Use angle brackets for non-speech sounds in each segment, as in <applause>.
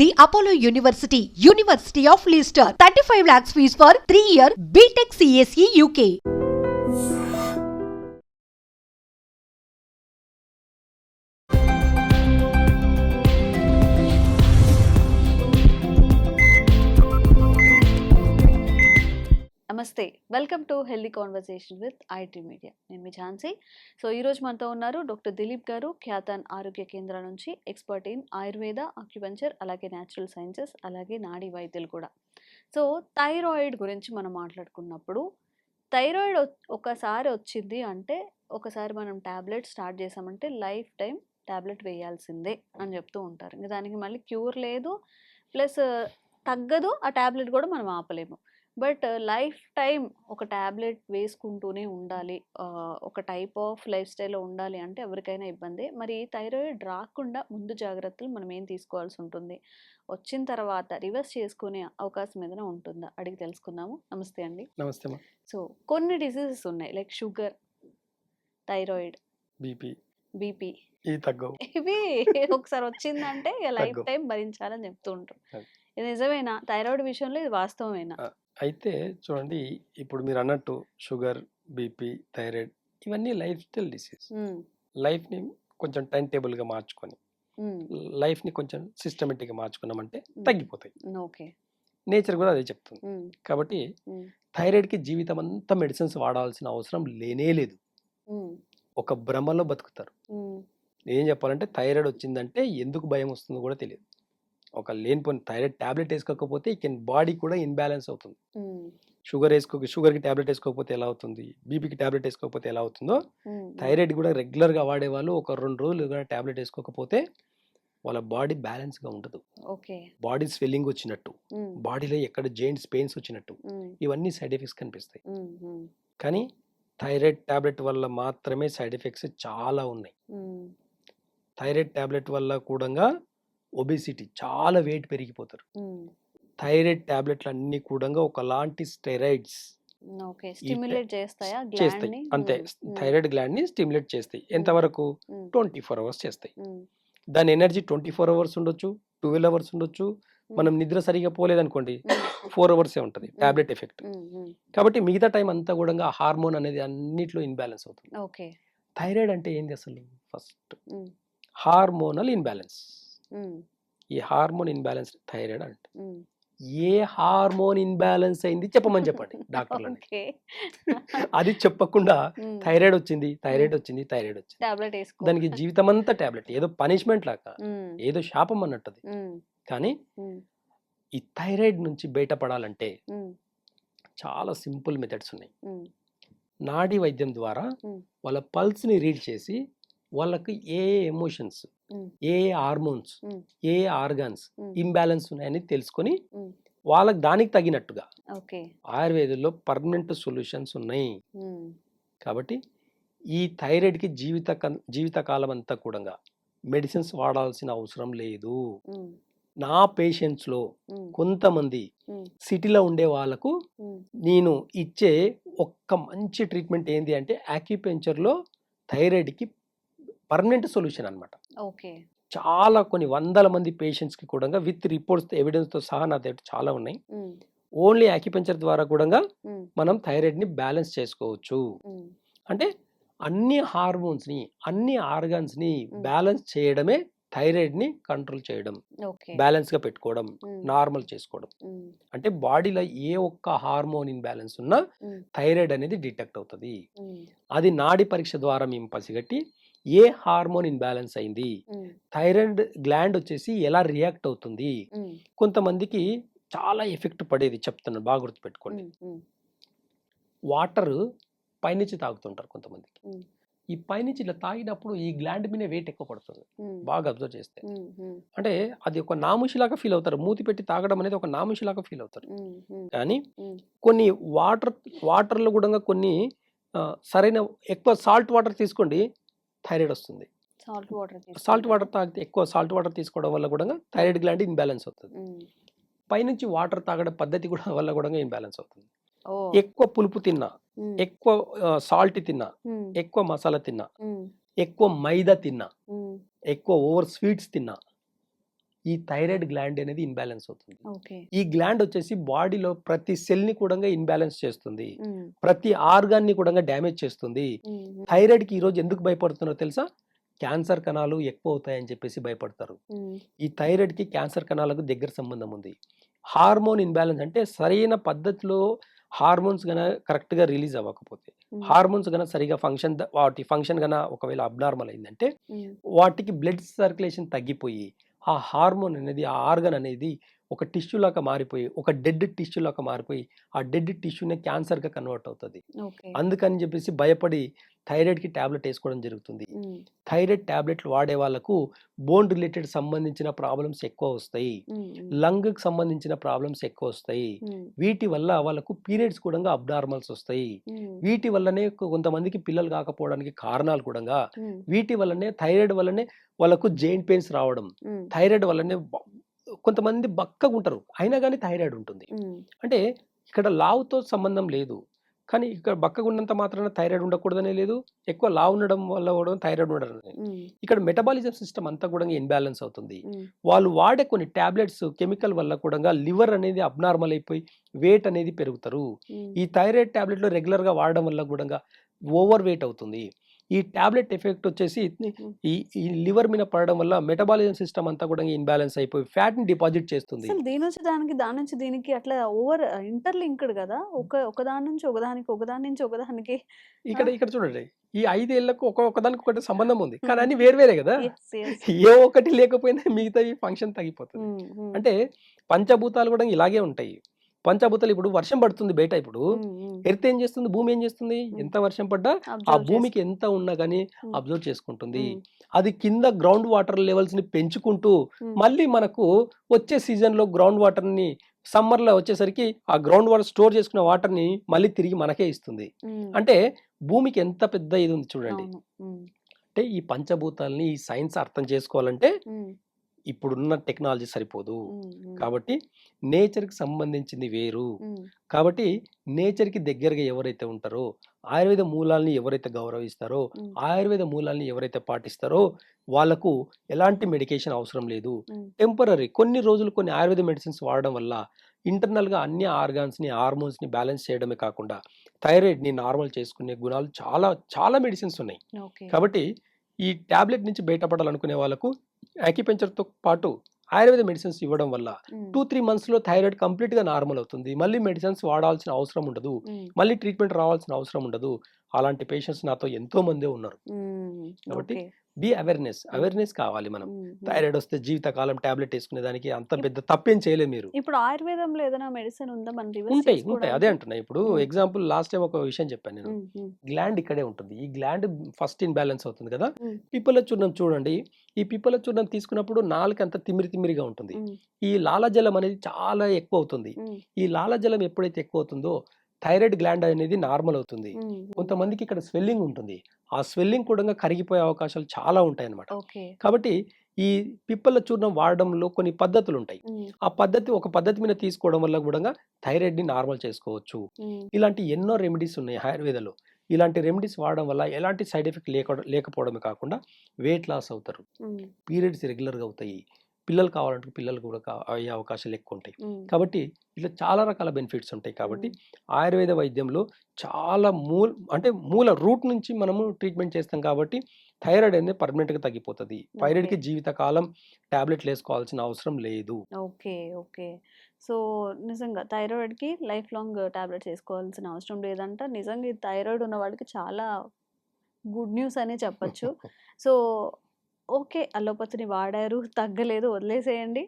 The Apollo University of Leicester, 35 lakhs fees for 3-year BTech CSE UK. నమస్తే welcome to healthy conversation with IT media నేను మీ Jhansi so ఈరోజు మనతో ఉన్నారు doctor Dilip గారు ఖ్యాతాన్ ఆరోగ్య కేంద్రం నుంచి ఎక్స్పర్ట్ ఇన్ ఆయుర్వేద అక్యుపెంచర్ అలాగే న్యాచురల్ సైన్సెస్ అలాగే నాడీ వైద్యులు కూడా సో థైరాయిడ్ గురించి మనం మాట్లాడుకున్నప్పుడు థైరాయిడ్ ఒకసారి వచ్చింది అంటే ఒకసారి మనం ట్యాబ్లెట్ స్టార్ట్ చేసామంటే లైఫ్ టైం ట్యాబ్లెట్ వేయాల్సిందే అని చెప్తూ ఉంటారు ఇంకా దానికి మళ్ళీ క్యూర్ లేదు ప్లస్ తగ్గదు ఆ ట్యాబ్లెట్ కూడా మనం ఆపలేము బట్ లైఫ్ టైం ఒక ట్యాబ్లెట్ వేసుకుంటూనే ఉండాలి ఒక టైప్ ఆఫ్ లైఫ్ స్టైల్లో ఉండాలి అంటే ఎవరికైనా ఇబ్బంది మరి థైరాయిడ్ రాకుండా ముందు జాగ్రత్తలు మనం ఏం తీసుకోవాల్సి ఉంటుంది వచ్చిన తర్వాత రివర్స్ చేసుకునే అవకాశం ఏదైనా ఉంటుందా అడిగి తెలుసుకుందాము నమస్తే అండి నమస్తే సో కొన్ని డిసీజెస్ ఉన్నాయి like sugar thyroid BP BP ఇవి ఒకసారి వచ్చిందంటే లైఫ్ టైం భరించాలని చెప్తూ ఉంటారు ఇది నిజమేనా థైరాయిడ్ విషయంలో ఇది వాస్తవమేనా అయితే చూడండి ఇప్పుడు మీరు అన్నట్టు షుగర్, బీపీ, థైరాయిడ్ ఇవన్నీ లైఫ్ స్టైల్ డిసీజ్. లైఫ్ లైఫ్‌ని కొంచెం టేబుల్ టేబుల్‌గా మార్చుకొని, లైఫ్ లైఫ్‌ని కొంచెం గా మార్చుకున్నామంటే తగ్గిపోతాయి. ఓకే. నేచర్ కూడా అదే చెప్తుంది. కాబట్టి కాబట్టి కి జీవితం అంతా మెడిసిన్స్ వాడాల్సిన అవసరం లేనే లేదు. ఒక భ్రమలో బతుకుతారు. ఏం చెప్పాలంటే థైరాయిడ్ వచ్చిందంటే ఎందుకు భయం వస్తుందో కూడా తెలియదు. ఒక లేనిపోయిన థైరాయిడ్ ట్యాబ్లెట్ వేసుకోకపోతే ఈ కెన్ బాడీ కూడా ఇన్బ్యాలెన్స్ అవుతుంది షుగర్ వేసుకో షుగర్కి ట్యాబ్లెట్ వేసుకోకపోతే ఎలా అవుతుంది బీపీకి ట్యాబ్లెట్ వేసుకోకపోతే ఎలా అవుతుందో థైరాయిడ్ కూడా రెగ్యులర్గా వాడే వాళ్ళు ఒక రెండు రోజులు కూడా ట్యాబ్లెట్ వేసుకోకపోతే వాళ్ళ బాడీ బ్యాలెన్స్గా ఉండదు బాడీ స్వెల్లింగ్ వచ్చినట్టు బాడీలో ఎక్కడ జెయింట్స్ పెయిన్స్ వచ్చినట్టు ఇవన్నీ సైడ్ ఎఫెక్ట్స్ కనిపిస్తాయి కానీ థైరాయిడ్ ట్యాబ్లెట్ వల్ల మాత్రమే సైడ్ ఎఫెక్ట్స్ చాలా ఉన్నాయి థైరాయిడ్ ట్యాబ్లెట్ వల్ల కూడా ఒబేసిటీ చాలా వెయిట్ పెరిగిపోతారు థైరాయిడ్ టాబ్లెట్లు అన్ని కూడా ఒకలాంటి స్టెరాయిడ్స్ చేస్తాయి అంతే థైరాయిడ్ గ్లాండ్ ని స్టిమ్యులేట్ చేస్తాయి ఎంతవరకు ట్వంటీ ఫోర్ అవర్స్ చేస్తాయి దాని ఎనర్జీ ట్వంటీ ఫోర్ అవర్స్ ఉండొచ్చు ట్వెల్వ్ అవర్స్ ఉండొచ్చు మనం నిద్ర సరిగా పోలేదనుకోండి ఫోర్ అవర్సే ఉంటుంది టాబ్లెట్ ఎఫెక్ట్ కాబట్టి మిగతా టైం అంతా కూడా హార్మోన్ అనేది అన్నిట్లో ఇన్బ్యాలెన్స్ అవుతుంది థైరాయిడ్ అంటే ఏంది అసలు ఫస్ట్ హార్మోనల్ ఇన్బ్యాలెన్స్ ఈ హార్మోన్ ఇన్బ్యాలెన్స్ థైరాయిడ్ అంట ఏ హార్మోన్ ఇన్బ్యాలెన్స్ అయింది చెప్పమని చెప్పండి డాక్టర్లని అది చెప్పకుండా థైరాయిడ్ వచ్చింది థైరాయిడ్ వచ్చింది థైరాయిడ్ వచ్చింది దానికి జీవితం అంతా టాబ్లెట్ ఏదో పనిష్మెంట్ లాక ఏదో శాపం అన్నట్టుది కానీ ఈ థైరాయిడ్ నుంచి బయటపడాలంటే చాలా సింపుల్ మెథడ్స్ ఉన్నాయి నాడీ వైద్యం ద్వారా వాళ్ళ పల్స్ని రీడ్ చేసి వాళ్ళకి ఏ ఎమోషన్స్ ఏ హార్మోన్స్ ఏ ఆర్గాన్స్ ఇంబ్యాలెన్స్ ఉన్నాయని తెలుసుకొని వాళ్ళకి దానికి తగినట్టుగా ఆయుర్వేదంలో పర్మనెంట్ సొల్యూషన్స్ ఉన్నాయి కాబట్టి ఈ థైరాయిడ్కి జీవిత జీవితకాలం అంతా కూడా మెడిసిన్స్ వాడాల్సిన అవసరం లేదు నా పేషెంట్స్లో కొంతమంది సిటీలో ఉండే వాళ్ళకు నేను ఇచ్చే ఒక్క మంచి ట్రీట్మెంట్ ఏంటి అంటే యాక్యుపెంచర్లో థైరాయిడ్కి పర్మనెంట్ సొల్యూషన్ అనమాట ఓకే చాలా కొన్ని వందల మంది పేషెంట్స్కి కూడా విత్ రిపోర్ట్స్ ఎవిడెన్స్తో సహా నా దగ్గర చాలా ఉన్నాయి ఓన్లీ యాక్యుపెంచర్ ద్వారా కూడా మనం థైరాయిడ్ని బ్యాలెన్స్ చేసుకోవచ్చు అంటే అన్ని హార్మోన్స్ని అన్ని ఆర్గాన్స్ని బ్యాలెన్స్ చేయడమే థైరాయిడ్ని కంట్రోల్ చేయడం బ్యాలెన్స్గా పెట్టుకోవడం నార్మల్ చేసుకోవడం అంటే బాడీలో ఏ ఒక్క హార్మోన్ బ్యాలెన్స్ ఉన్నా థైరాయిడ్ అనేది డిటెక్ట్ అవుతుంది అది నాడి పరీక్ష ద్వారా మేము పసిగట్టి ఏ హార్మోన్ ఇన్బ్యాలెన్స్ అయింది థైరాయిడ్ గ్లాండ్ వచ్చేసి ఎలా రియాక్ట్ అవుతుంది కొంతమందికి చాలా ఎఫెక్ట్ పడేది చెప్తున్నాను బాగా గుర్తుపెట్టుకోండి వాటర్ పైనుంచి తాగుతుంటారు కొంతమందికి ఈ పైనుంచి ఇలా తాగినప్పుడు ఈ గ్లాండ్ మీద వెయిట్ ఎక్కువ పడుతుంది బాగా అబ్జర్వ్ చేస్తే అంటే అది ఒక నామిషిలాగా ఫీల్ అవుతారు మూతి పెట్టి తాగడం అనేది ఒక నామిషిలాగా ఫీల్ అవుతారు కానీ కొన్ని వాటర్ వాటర్లో కూడా కొన్ని సరైన ఎక్కువ సాల్ట్ వాటర్ తీసుకోండి థైరాయిడ్ వస్తుంది సాల్ట్ వాటర్ సాల్ట్ వాటర్ తాగితే ఎక్కువ సాల్ట్ వాటర్ తీసుకోవడం వల్ల కూడా థైరాయిడ్ గ్లాండ్ ఇంబ్యాలెన్స్ అవుతుంది పైనుంచి వాటర్ తాగడం పద్ధతి కూడా <laughs> వల్ల కూడా ఇంబ్యాలెన్స్ అవుతుంది ఎక్కువ పులుపు తిన్నా ఎక్కువ సాల్ట్ తిన్నా ఎక్కువ మసాలా తిన్నా ఎక్కువ మైదా తిన్నా ఎక్కువ ఓవర్ స్వీట్స్ తిన్నా ఈ థైరాయిడ్ గ్లాండ్ అనేది ఇన్బ్యాలెన్స్ అవుతుంది ఈ గ్లాండ్ వచ్చేసి బాడీలో ప్రతి సెల్ ని కూడా ఇన్బ్యాలెన్స్ చేస్తుంది ప్రతి ఆర్గాన్ ని కూడా డ్యామేజ్ చేస్తుంది థైరాయిడ్ కి ఈరోజు ఎందుకు భయపడుతున్నారో తెలుసా క్యాన్సర్ కణాలు ఎక్కువ అవుతాయని చెప్పేసి భయపడతారు ఈ థైరాయిడ్ కి క్యాన్సర్ కణాలకు దగ్గర సంబంధం ఉంది హార్మోన్ ఇన్బ్యాలెన్స్ అంటే సరైన పద్ధతిలో హార్మోన్స్ కరెక్ట్ కరెక్ట్గా రిలీజ్ అవ్వకపోతే హార్మోన్స్ గన సరిగా ఫంక్షన్ వాటి ఫంక్షన్ గన ఒకవేళ అబ్నార్మల్ అయిందంటే వాటికి బ్లడ్ సర్క్యులేషన్ తగ్గిపోయి ఆ హార్మోన్ అనేది ఆ ఆర్గన్ అనేది ఒక టిష్యూ లాగా మారిపోయి ఒక డెడ్ టిష్యూ లాగా మారిపోయి ఆ డెడ్ టిష్యూనే క్యాన్సర్గా కన్వర్ట్ అవుతుంది అందుకని చెప్పేసి భయపడి థైరాయిడ్కి ట్యాబ్లెట్ వేసుకోవడం జరుగుతుంది థైరాయిడ్ ట్యాబ్లెట్లు వాడే వాళ్ళకు బోన్ రిలేటెడ్ సంబంధించిన ప్రాబ్లమ్స్ ఎక్కువ వస్తాయి లంగ్కి సంబంధించిన ప్రాబ్లమ్స్ ఎక్కువ వస్తాయి వీటి వల్ల వాళ్ళకు పీరియడ్స్ కూడా అబ్నార్మల్స్ వస్తాయి వీటి వల్లనే కొంతమందికి పిల్లలు కాకపోవడానికి కారణాలు కూడా వీటి వల్లనే థైరాయిడ్ వల్లనే వాళ్ళకు జెయింట్ పెయిన్స్ రావడం థైరాయిడ్ వల్లనే కొంతమంది బక్కగా ఉంటారు అయినా కానీ థైరాయిడ్ ఉంటుంది అంటే ఇక్కడ లావుతో సంబంధం లేదు కానీ ఇక్కడ బక్కగా ఉన్నంత మాత్రాన థైరాయిడ్ ఉండకూడదనే లేదు ఎక్కువ లా ఉండడం వల్ల కూడా థైరాయిడ్ ఉండడం ఇక్కడ మెటబాలిజం సిస్టమ్ అంతా కూడా ఇన్బ్యాలెన్స్ అవుతుంది వాళ్ళు వాడే కొన్ని ట్యాబ్లెట్స్ కెమికల్ వల్ల కూడా లివర్ అనేది అబ్నార్మల్ అయిపోయి వెయిట్ అనేది పెరుగుతారు ఈ థైరాయిడ్ ట్యాబ్లెట్లు రెగ్యులర్గా వాడడం వల్ల కూడా ఓవర్ వెయిట్ అవుతుంది ఈ ట్యాబ్లెట్ ఎఫెక్ట్ వచ్చేసి ఈ ఈ లివర్ మీద పడడం వల్ల మెటబాలిజం సిస్టమ్ అంతా కూడా ఇన్బ్యాలెన్స్ అయిపోయి ఫ్యాట్ ని డిపాజిట్ చేస్తుంది దీని నుంచి దానికి దాని నుంచి దీనికి అట్లా ఓవర్ ఇంటర్లింక్డ్ కదా ఒక ఒకదాని నుంచి ఒకదానికి ఒకదాని నుంచి ఒకదానికి ఇక్కడ ఇక్కడ చూడండి ఈ ఐదేళ్లకు ఒక ఒకదానికి ఒకటి సంబంధం ఉంది కానీ అన్ని వేరే కదా ఏ ఒకటి లేకపోయినా మిగతా ఫంక్షన్ తగ్గిపోతుంది అంటే పంచభూతాలు కూడా ఇలాగే ఉంటాయి పంచభూతాలు ఇప్పుడు వర్షం పడుతుంది బయట ఇప్పుడు ఎర్త్ ఏం చేస్తుంది భూమి ఏం చేస్తుంది ఎంత వర్షం పడ్డా ఆ భూమికి ఎంత ఉన్నా కానీ అబ్జర్వ్ చేసుకుంటుంది అది కింద గ్రౌండ్ వాటర్ లెవెల్స్ ని పెంచుకుంటూ మళ్ళీ మనకు వచ్చే సీజన్ లో గ్రౌండ్ వాటర్ ని సమ్మర్ లో వచ్చేసరికి ఆ గ్రౌండ్ వాటర్ స్టోర్ చేసుకున్న వాటర్ ని మళ్ళీ తిరిగి మనకే ఇస్తుంది అంటే భూమికి ఎంత పెద్ద ఇది ఉంది చూడండి అంటే ఈ పంచభూతాలని ఈ సైన్స్ అర్థం చేసుకోవాలంటే ఇప్పుడున్న టెక్నాలజీ సరిపోదు కాబట్టి నేచర్కి సంబంధించింది వేరు కాబట్టి నేచర్కి దగ్గరగా ఎవరైతే ఉంటారో ఆయుర్వేద మూలాలని ఎవరైతే గౌరవిస్తారో ఆయుర్వేద మూలాలని ఎవరైతే పాటిస్తారో వాళ్ళకు ఎలాంటి మెడికేషన్ అవసరం లేదు టెంపరీ కొన్ని రోజులు కొన్ని ఆయుర్వేద మెడిసిన్స్ వాడడం వల్ల ఇంటర్నల్గా అన్ని ఆర్గాన్స్ని హార్మోన్స్ని బ్యాలెన్స్ చేయడమే కాకుండా థైరాయిడ్ని నార్మల్ చేసుకునే గుణాలు చాలా చాలా మెడిసిన్స్ ఉన్నాయి కాబట్టి ఈ ట్యాబ్లెట్ నుంచి బయటపడాలనుకునే వాళ్ళకు యాక్యుపెంచర్తో పాటు ఆయుర్వేద మెడిసిన్స్ ఇవ్వడం వల్ల టూ త్రీ మంత్స్లో థైరాయిడ్ కంప్లీట్గా నార్మల్ అవుతుంది మళ్ళీ మెడిసిన్స్ వాడాల్సిన అవసరం ఉండదు మళ్ళీ ట్రీట్మెంట్ రావాల్సిన అవసరం ఉండదు అలాంటి పేషెంట్స్ నాతో ఎంతో మందే ఉన్నారు కాబట్టి బి అవేర్నెస్ అవేర్నెస్ కావాలి మనం థైరాయిడ్ వస్తే జీవితకాలం టాబ్లెట్ వేసుకునే దానికి అంత పెద్ద తప్పేం చేయలేదు మీరు ఇప్పుడు ఆయుర్వేదంలో ఏదైనా మెడిసిన్ ఉందా మన ఉంటాయి ఉంటాయి అదే అంటున్నా ఇప్పుడు ఎగ్జాంపుల్ లాస్ట్ టైం ఒక విషయం చెప్పాను నేను గ్లాండ్ ఇక్కడే ఉంటుంది ఈ గ్లాండ్ ఫస్ట్ ఇన్ బ్యాలెన్స్ అవుతుంది కదా పిప్పల చూర్ణం చూడండి ఈ పిప్పల చూర్ణం తీసుకున్నప్పుడు నాలుగు అంత తిమ్మిరి తిమ్మిరిగా ఉంటుంది ఈ లాలజలం అనేది చాలా ఎక్కువ అవుతుంది ఈ లాలజలం ఎప్పుడైతే ఎక్కువ అవుతుందో థైరాయిడ్ గ్లాండ్ అనేది నార్మల్ అవుతుంది కొంతమందికి ఇక్కడ స్వెల్లింగ్ ఉంటుంది ఆ స్వెల్లింగ్ కూడా కరిగిపోయే అవకాశాలు చాలా ఉంటాయి అనమాట కాబట్టి ఈ పిప్పల చూర్ణం వాడడంలో కొన్ని పద్ధతులు ఉంటాయి ఆ పద్ధతి ఒక పద్ధతి మీద తీసుకోవడం వల్ల కూడా థైరాయిడ్ ని నార్మల్ చేసుకోవచ్చు ఇలాంటి ఎన్నో రెమెడీస్ ఉన్నాయి ఆయుర్వేదలో ఇలాంటి రెమెడీస్ వాడడం వల్ల ఎలాంటి సైడ్ ఎఫెక్ట్ లేక లేకపోవడమే కాకుండా వెయిట్ లాస్ అవుతారు పీరియడ్స్ రెగ్యులర్గా అవుతాయి పిల్లలు కావాలంటే పిల్లలు కూడా అయ్యే అవకాశాలు ఎక్కువ ఉంటాయి కాబట్టి ఇట్లా చాలా రకాల బెనిఫిట్స్ ఉంటాయి కాబట్టి ఆయుర్వేద వైద్యంలో చాలా మూల అంటే మూల రూట్ నుంచి మనము ట్రీట్మెంట్ చేస్తాం కాబట్టి థైరాయిడ్ అనేది పర్మనెంట్గా తగ్గిపోతుంది థైరాయిడ్కి జీవితకాలం ట్యాబ్లెట్లు వేసుకోవాల్సిన అవసరం లేదు ఓకే ఓకే సో నిజంగా థైరాయిడ్కి లైఫ్ లాంగ్ ట్యాబ్లెట్స్ వేసుకోవాల్సిన అవసరం లేదంట నిజంగా ఈ థైరాయిడ్ ఉన్న వాళ్ళకి చాలా గుడ్ న్యూస్ అనే చెప్పచ్చు <laughs> సో ఓకే అలోపతిని వాడారు తగ్గలేదు వదిలేసేయండి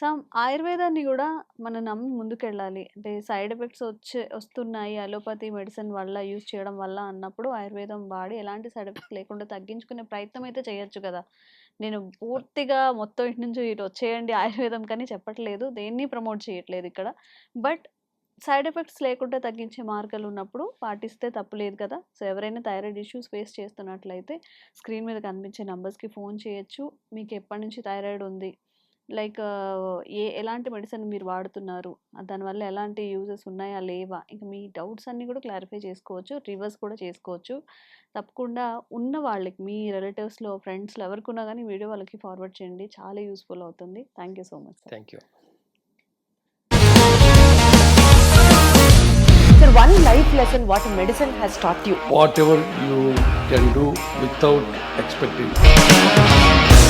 సమ్ ఆయుర్వేదాన్ని కూడా మనం నమ్మి ముందుకెళ్ళాలి అంటే సైడ్ ఎఫెక్ట్స్ వచ్చే వస్తున్నాయి అలోపతి మెడిసిన్ వల్ల యూజ్ చేయడం వల్ల అన్నప్పుడు ఆయుర్వేదం వాడి ఎలాంటి సైడ్ ఎఫెక్ట్స్ లేకుండా తగ్గించుకునే ప్రయత్నం అయితే చేయొచ్చు కదా నేను పూర్తిగా మొత్తం ఇంటి నుంచి ఇటు వచ్చేయండి ఆయుర్వేదం కానీ చెప్పట్లేదు దేన్ని ప్రమోట్ చేయట్లేదు ఇక్కడ బట్ సైడ్ ఎఫెక్ట్స్ లేకుండా తగ్గించే మార్గాలు ఉన్నప్పుడు పాటిస్తే తప్పులేదు కదా సో ఎవరైనా థైరాయిడ్ ఇష్యూస్ ఫేస్ చేస్తున్నట్లయితే స్క్రీన్ మీద కనిపించే నెంబర్స్కి ఫోన్ చేయొచ్చు మీకు ఎప్పటి నుంచి థైరాయిడ్ ఉంది లైక్ ఏ ఎలాంటి మెడిసిన్ మీరు వాడుతున్నారు దానివల్ల ఎలాంటి యూజెస్ ఉన్నాయా లేవా ఇంకా మీ డౌట్స్ అన్నీ కూడా క్లారిఫై చేసుకోవచ్చు రివర్స్ కూడా చేసుకోవచ్చు తప్పకుండా ఉన్న వాళ్ళకి మీ రిలేటివ్స్లో ఫ్రెండ్స్లో ఎవరికున్నా కానీ వీడియో వాళ్ళకి ఫార్వర్డ్ చేయండి చాలా యూస్ఫుల్ అవుతుంది thank you so much thank you Sir, one life lesson what medicine has taught you. Whatever you can do without expecting.